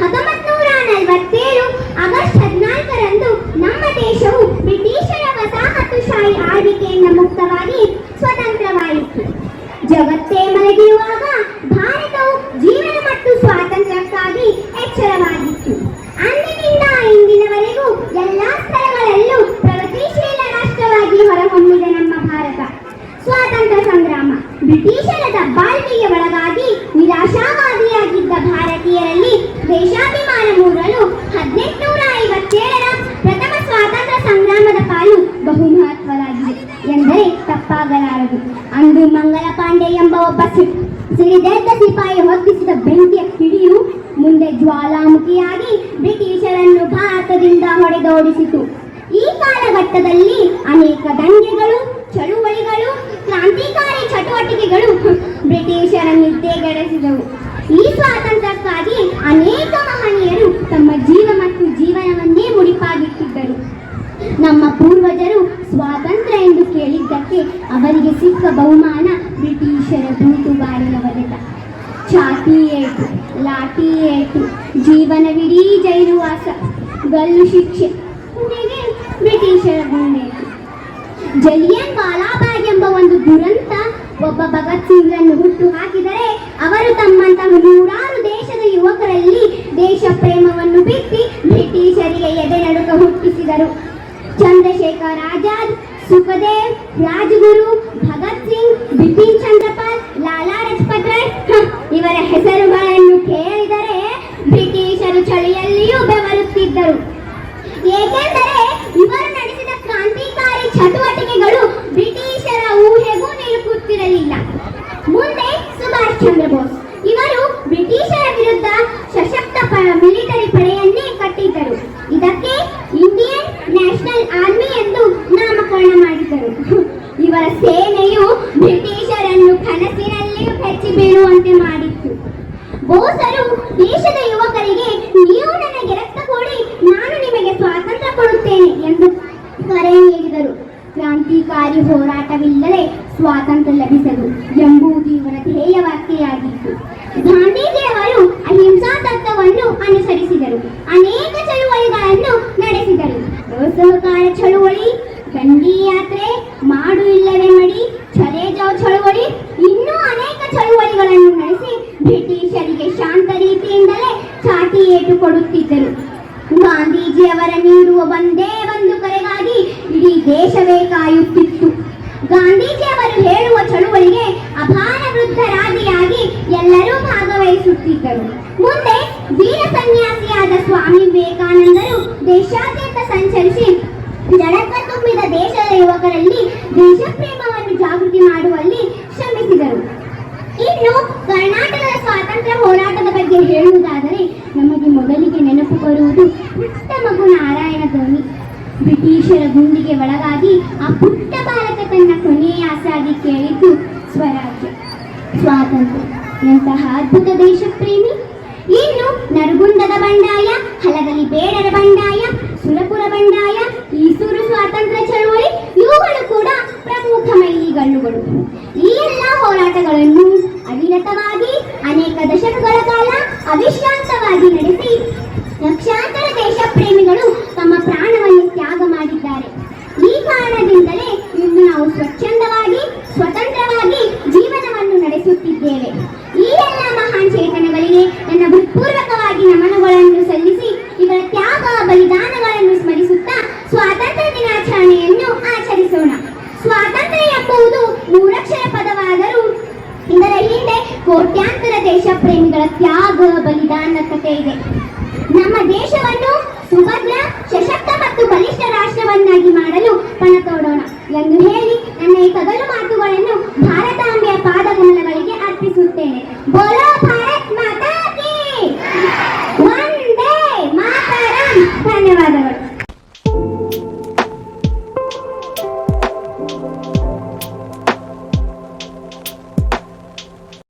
ಹತ್ತೊಂಬತ್ತು ನೂರ ನಲವತ್ತೇಳು ಆಗಸ್ಟ್ ಹದಿನಾಲ್ಕರಂದು ನಮ್ಮ ದೇಶವು ಬ್ರಿಟಿಷರ ವಸಾಹತುಶಾಹಿ ಆಳ್ವಿಕೆಯಿಂದ ಮುಕ್ತವಾಗಿ ಸ್ವತಂತ್ರವಾಯಿತು. ಜಗತ್ತೇ ಮಲಗಿರುವಾಗ ಭಾರತವು ಜೀವನ ಮತ್ತು ಸ್ವಾತಂತ್ರ್ಯಕ್ಕಾಗಿ ಎಚ್ಚರವಾಗಿತ್ತು. ಅಂದಿನಿಂದ ಇಂದಿನವರೆಗೂ ಎಲ್ಲಾ ಸ್ಥಳಗಳಲ್ಲೂ ಪ್ರಗತಿಶೀಲ ರಾಷ್ಟ್ರವಾಗಿ ಹೊರಹೊಮ್ಮಿದೆ ನಮ್ಮ ಭಾರತ. ಸ್ವಾತಂತ್ರ್ಯ ಸಂಗ್ರಾಮ. ಬ್ರಿಟಿಷ್ ದೇಶಾಭಿಮಾನ ಮೂಡಲು ಹದಿನೆಂಟುನೂರ ಐವತ್ತೇಳರ ಪ್ರಥಮ ಸ್ವಾತಂತ್ರ್ಯ ಸಂಗ್ರಾಮದ ಪಾಲು ಬಹುಮಹತ್ವದಾಗಿದೆ ಎಂದರೆ ತಪ್ಪಾಗಲಾರದು. ಅಂದು ಮಂಗಲ ಪಾಂಡೆ ಎಂಬ ಒಬ್ಬ ಸಿಡಿದೆದ್ದ ಸಿಪಾಯಿ ಹೊತ್ತಿಸಿದ ಬೆಂಕಿಯ ಕಿಡಿಯು ಮುಂದೆ ಜ್ವಾಲಾಮುಖಿಯಾಗಿ ಬ್ರಿಟಿಷರನ್ನು ಭಾರತದಿಂದ ಹೊಡೆದೋಡಿಸಿತು. ಈ ಕಾಲಘಟ್ಟದಲ್ಲಿ ಅನೇಕ ದಂಗೆಗಳು, ಚಳುವಳಿಗಳು, ಕ್ರಾಂತಿಕಾರಿ ಚಟುವಟಿಕೆಗಳು ಬ್ರಿಟಿಷರನ್ನು ನಿದ್ದೆಗೆಡಿಸಿದವು. ಈ ಸ್ವಾತಂತ್ರ್ಯಕ್ಕಾಗಿ ಅನೇಕ ಮಹನೀಯರು ತಮ್ಮ ಜೀವ ಮತ್ತು ಜೀವನವನ್ನೇ ಮುಡಿಪಾಗಿಟ್ಟಿದ್ದರು. ನಮ್ಮ ಪೂರ್ವಜರು ಸ್ವಾತಂತ್ರ್ಯ ಎಂದು ಕೇಳಿದ್ದಕ್ಕೆ ಅವರಿಗೆ ಸಿಕ್ಕ ಬಹುಮಾನ ಬ್ರಿಟಿಷರ ಒಡೆತ ಛಾತಿ ಏಟು, ಲಾಠಿ ಏಟು, ಜೀವನವಿಡೀ ಜೈಲುವಾಸ ಗಲ್ಲು ಶಿಕ್ಷೆ ಕೊನೆಗೆ ಬ್ರಿಟಿಷರ ಗುಂಡೇಟು. ಜಲಿಯನ್ ವಾಲಾಬಾಗ್ ಎಂಬ ಒಂದು ದುರಂತ ಒಬ್ಬ ಭಗತ್ ಸಿಂಗ್ರನ್ನು ಹುಟ್ಟು ಹಾಕಿದರೆ ತಮ್ಮಂತಹ ನೂರಾರು ದೇಶದ ಯುವಕರಲ್ಲಿ ದೇಶ ಪ್ರೇಮವನ್ನು ಬಿತ್ತಿ ಬ್ರಿಟಿಷರಿಗೆ ಎದೆ ನಡುಕ ಹುಟ್ಟಿಸಿದರು. ಚಂದ್ರಶೇಖರ್ ಆಜಾದ್, ಸುಖದೇವ್, ರಾಜಗುರು, ಭಗತ್ ಸಿಂಗ್, ಬಿಪಿನ್ ಚಂದ್ರಪಾಲ್, ಲಾಲಾ ಲಜಪತ್ ರಾಯ್ ಇವರ ಹೆಸರುಗಳನ್ನು ಕೇಳಿದರೆ ಬ್ರಿಟಿಷರು ಚಳಿಯಲ್ಲಿಯೂ ಬೆವರುತ್ತಿದ್ದರು. ಏಕೆಂದರೆ ಬೀಳುವಂತೆ ಮಾಡಿತ್ತು. ಬೋಸರು, ದೇಶದ ಯುವಕರಿಗೆ ನೀವು ನನಗೆ ರಕ್ತ ಕೊಡಿ, ನಾನು ನಿಮಗೆ ಸ್ವಾತಂತ್ರ್ಯ ಕೊಡುತ್ತೇನೆ ಎಂದು ಕರೆ ನೀಡಿದರು. ಕ್ರಾಂತಿಕಾರಿ ಹೋರಾಟವಿಲ್ಲದೆ ಸ್ವಾತಂತ್ರ್ಯ ಲಭಿಸಲು ಎಂಬುದು ಇವರ ಧ್ಯೇಯವಾಕ್ಯೆಯಾಗಿತ್ತು ಗಾಂಧೀಜಿಯವರು ಅಹಿಂಸಾ ತತ್ವವನ್ನು ಅನುಸರಿಸಿದರು. ಅನೇಕ ಚಳುವಳಿಗಳನ್ನು ನಡೆಸಿದರು. ಅಸಹಕಾರ ಚಳುವಳಿ ಗಂಡಿ ಯಾತ್ರೆ, ಮಾಡು ಇಲ್ಲವೇ ಮಡಿ ಚಲೇ ಜಾವ್ ಚಳುವಳಿ ಇನ್ನೂ ಅನೇಕ ಚಳುವಳಿಗಳನ್ನು ನಡೆಸಿ ಬ್ರಿಟಿಷರಿಗೆ ಶಾಂತ ರೀತಿಯಿಂದಲೇ ಚಾಟಿ ಏಟು ಕೊಡುತ್ತಿದ್ದರು ಒಂದೇ ಒಂದು ಕರೆಗಾಗಿ ಇಡೀ ದೇಶವೇ ಕಾಯುತ್ತಿತ್ತು. ಗಾಂಧೀಜಿ ಅವರು ಹೇಳುವ ಚಳುವಳಿಗೆ ಅಪಾರ ವೃದ್ಧರಾದಿಯಾಗಿ ಎಲ್ಲರೂ ಭಾಗವಹಿಸುತ್ತಿದ್ದರು. ಮುಂದೆ ವೀರ ಸನ್ಯಾಸಿಯಾದ ಸ್ವಾಮಿ ವಿವೇಕಾನಂದರು ದೇಶಾದ್ಯಂತ ಸಂಚರಿಸಿ ಜಡತ್ವ ತುಂಬಿದ ದೇಶದ ಯುವಕರಲ್ಲಿ ದೇಶಪ್ರೇಮವನ್ನು ಜಾಗೃತಿ ಮಾಡುವಲ್ಲಿ ಶ್ರಮಿಸಿದರು. ಇನ್ನು ಕರ್ನಾಟಕದ ಸ್ವಾತಂತ್ರ್ಯ ಹೋರಾಟದ ಬಗ್ಗೆ ಹೇಳುವುದಾದರೆ ನಮಗೆ ಮೊದಲಿಗೆ ನೆನಪು ಬರುವುದು ಪುಟ್ಟ ಮಗು ನಾರಾಯಣ ಧ್ವನಿ. ಬ್ರಿಟಿಷರ ಗುಂಡಿಗೆ ಒಳಗಾಗಿ ಆ ಪುಟ್ಟ ಬಾಲಕ ತನ್ನ ಕೊನೆಯ ಆಸಾಗಿ ಕೇಳಿದ್ದು ಸ್ವರಾಜ್ಯ, ಸ್ವಾತಂತ್ರ್ಯ. ಎಂತಹ ಅದ್ಭುತ ದೇಶ ಪ್ರೇಮಿ ಇನ್ನು ನರಗುಂದದ ಬಂಡಾಯ, ಹಲಗಲಿ ಬೇಡರ ಬಂಡಾಯ, ಸುರಪುರ ಬಂಡಾಯ, ಈಸೂರು ಸ್ವಾತಂತ್ರ್ಯ ಚಳವಳಿ. ಅವಶ್ಯಕತೆ ಇದೆ. ನಮ್ಮ ದೇಶವನ್ನು ಸುಭದ್ರ, ಸಶಕ್ತ ಮತ್ತು ಬಲಿಷ್ಠ ರಾಷ್ಟ್ರವನ್ನಾಗಿ ಮಾಡಲು ಪಣ ತೋಡೋಣ ಎಂದು ಹೇಳಿ ನನ್ನ ಈ ಕಗಲು ಮಾತುಗಳನ್ನು ಭಾರತಾಂಬೆಯ ಪಾದಗಮನಗಳಿಗೆ ಅರ್ಪಿಸುತ್ತೇನೆ. ಬೋಲೋ ಭಾರತ್ ಮಾತಾ ವಂದೇ ಧನ್ಯವಾದಗಳು.